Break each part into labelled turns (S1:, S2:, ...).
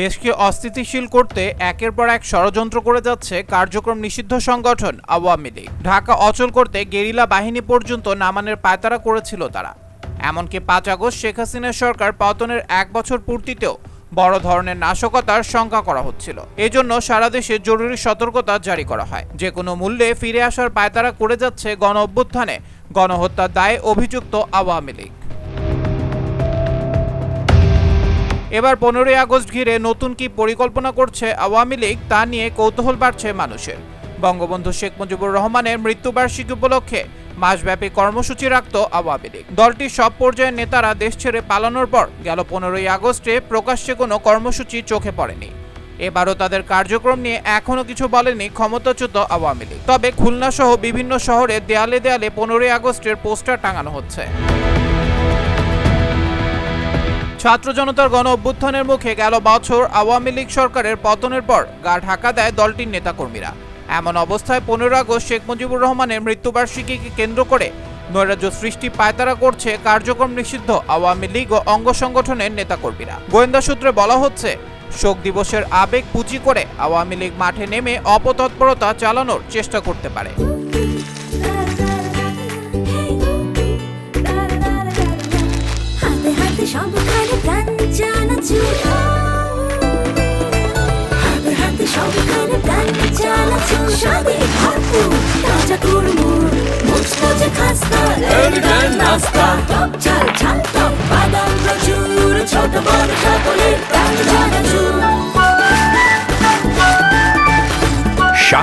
S1: দেশকে অস্থিতিশীল করতে একের পর এক ষড়যন্ত্র করে যাচ্ছে কার্যক্রম নিষিদ্ধ সংগঠন আওয়ামী লীগ। ঢাকা অচল করতে গেরিলা বাহিনী পর্যন্ত নামানের পায়তারা করেছিল তারা। এমনকি পাঁচ আগস্ট শেখ হাসিনার সরকার পতনের এক বছর পূর্তিতেও বড় ধরনের নাশকতার শঙ্কা করা হচ্ছিল। এজন্য সারা দেশে জরুরি সতর্কতা জারি করা হয়। যে কোনো মূল্যে ফিরে আসার পায়তারা করে যাচ্ছে গণ অভ্যুত্থানে গণহত্যার দায়ে অভিযুক্ত আওয়ামী লীগ। এবার পনেরোই আগস্ট ঘিরে নতুন কি পরিকল্পনা করছে আওয়ামী লীগ তা নিয়ে কৌতূহল বাড়ছে মানুষের। বঙ্গবন্ধু শেখ মুজিবুর রহমানের মৃত্যুবার্ষিকী উপলক্ষে মাসব্যাপী কর্মসূচি রাখত আওয়ামী লীগ। দলটির সব পর্যায়ের নেতারা দেশ ছেড়ে পালানোর পর গেল পনেরোই আগস্টে প্রকাশ্যে কোনো কর্মসূচি চোখে পড়েনি। এবারও তাদের কার্যক্রম নিয়ে এখনও কিছু বলেনি ক্ষমতাচ্যুত আওয়ামী লীগ। তবে খুলনা সহ বিভিন্ন শহরে দেয়ালে দেয়ালে পনেরোই আগস্টের পোস্টার টাঙানো হচ্ছে। ছাত্র জনতার গণ অভ্যুত্থানের মুখে গেল বছর আওয়ামী লীগ সরকারের পতনের পর গা ঢাকা দেয় দলটির নেতাকর্মীরা। এমন অবস্থায় পনেরো আগস্ট শেখ মুজিবুর রহমানের মৃত্যুবার্ষিকীকে কেন্দ্র করে নৈরাজ্য সৃষ্টি পায়তারা করছে কার্যক্রম নিষিদ্ধ আওয়ামী লীগ ও অঙ্গ সংগঠনের নেতাকর্মীরা। গোয়েন্দা সূত্রে বলা হচ্ছে, শোক দিবসের আবেগ পুঁজি করে আওয়ামী লীগ মাঠে নেমে অপতৎপরতা চালানোর চেষ্টা করতে পারে।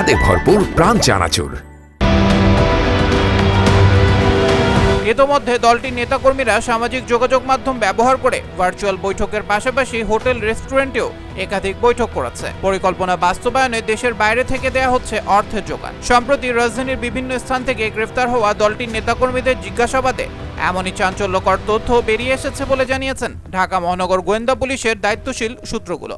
S2: হাতে ভরপুর প্রাণ চানাচুর।
S1: ইতোমধ্যে দলটির নেতাকর্মীরা সামাজিক যোগাযোগ মাধ্যম ব্যবহার করে ভার্চুয়াল বৈঠকের পাশাপাশি হোটেল, রেস্টুরেন্টেও একাধিক বৈঠক করেছে। পরিকল্পনা বাস্তবায়নে দেশের বাইরে থেকে দেয়া হচ্ছে অর্থের যোগান। সম্প্রতি রাজধানীর বিভিন্ন স্থান থেকে গ্রেফতার হওয়া দলটির নেতাকর্মীদের জিজ্ঞাসাবাদে এমনই চাঞ্চল্যকর তথ্য বেরিয়ে এসেছে বলে জানিয়েছেন ঢাকা মহানগর গোয়েন্দা পুলিশের দায়িত্বশীল সূত্রগুলো।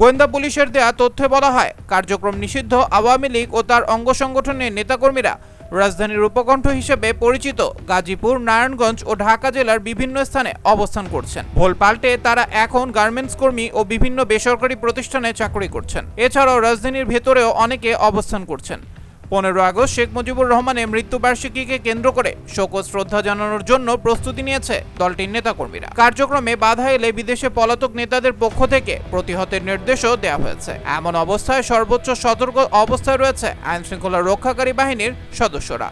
S1: গোয়েন্দা পুলিশের দেয়া তথ্যে বলা হয়, কার্যক্রম নিষিদ্ধ আওয়ামী লীগ ও তার অঙ্গ সংগঠনের নেতাকর্মীরা রাজধানীর উপকণ্ঠ হিসেবে পরিচিত গাজীপুর, নারায়ণগঞ্জ ও ঢাকা জেলার বিভিন্ন স্থানে অবস্থান করছেন। ভোল পাল্টে তারা এখন গার্মেন্টস কর্মী ও বিভিন্ন বেসরকারি প্রতিষ্ঠানে চাকরি করছেন। এছাড়াও রাজধানীর ভেতরেও অনেকে অবস্থান করছেন। পনেরো আগস্ট শেখ মুজিবুর রহমানের মৃত্যুবার্ষিকীকে কেন্দ্র করে শোক ও শ্রদ্ধা জানানোর জন্য প্রস্তুতি নিয়েছে দলটির নেতাকর্মীরা। কার্যক্রমে বাধা এলে বিদেশে পলাতক নেতাদের পক্ষ থেকে প্রতিহতের নির্দেশও দেওয়া হয়েছে। এমন অবস্থায় সর্বোচ্চ সতর্ক অবস্থায় রয়েছে আইন শৃঙ্খলা রক্ষাকারী বাহিনীর সদস্যরা।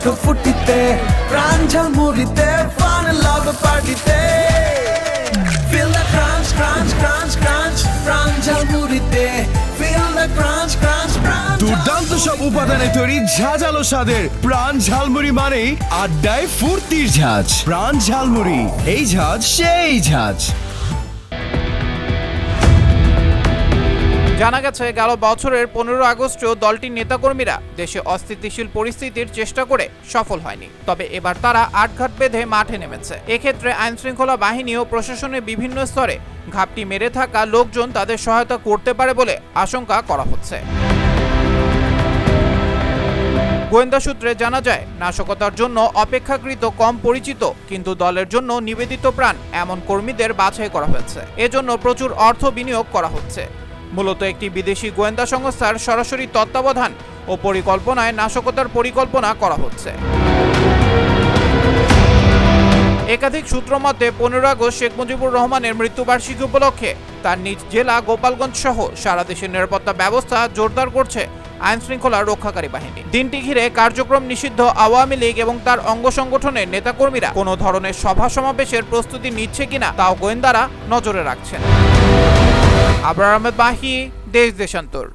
S3: ওঠো ফুটিতে প্রাণ ঝালমুড়িতে ফান লাভ পার্টিতে Feel the crunch, crunch, crunch, crunch প্রাণ ঝালমুড়িতে Feel the crunch, crunch, crunch
S4: দুর্দান্ত সব উপাদানে তৈরি ঝাঁঝালো স্বাদের প্রাণ ঝালমুড়ি মানেই আড্ডায় ফুর্তির ঝাঁজ। প্রাণ ঝালমুড়ি এই ঝাঁজ সেই ঝাঁজ।
S1: জানা গেছে, গেল বছরের পনেরো আগস্টেও দলটির নেতাকর্মীরা দেশে অস্থিতিশীল পরিস্থিতির চেষ্টা করে সফল হয়নি। তবে এবার তারা আটঘাট বেঁধে মাঠে নেমেছে। এক্ষেত্রে আইনশৃঙ্খলা বাহিনী ও প্রশাসনের বিভিন্ন স্তরে ঘাপটি মেরে থাকা লোকজন তাদের সহায়তা করতে পারে বলে আশঙ্কা করা হচ্ছে। গোয়েন্দা সূত্রে জানা যায়, নাশকতার জন্য অপেক্ষাকৃত কম পরিচিত কিন্তু দলের জন্য নিবেদিত প্রাণ এমন কর্মীদের বাছাই করা হয়েছে। এজন্য প্রচুর অর্থ বিনিয়োগ করা হচ্ছে। মূলত একটি বিদেশি গোয়েন্দা সংস্থার সরাসরি তত্ত্বাবধান ও পরিকল্পনায় নাশকতার পরিকল্পনা করা হচ্ছে। একাধিক সূত্র মতে, পনেরো আগস্ট শেখ মুজিবুর রহমানের মৃত্যুবার্ষিকী উপলক্ষে তার নিজ জেলা গোপালগঞ্জ সহ সারা দেশের নিরাপত্তা ব্যবস্থা জোরদার করছে আইন শৃঙ্খলা রক্ষাকারী বাহিনী। দিনটি ঘিরে কার্যক্রম নিষিদ্ধ আওয়ামী লীগ এবং তার অঙ্গ সংগঠনের নেতাকর্মীরা কোনো ধরনের সভা সমাবেশের প্রস্তুতি নিচ্ছে কিনা তাও গোয়েন্দারা নজরে রাখছেন। আবরার আহমেদ বাহি, দেশ দেশান্তর।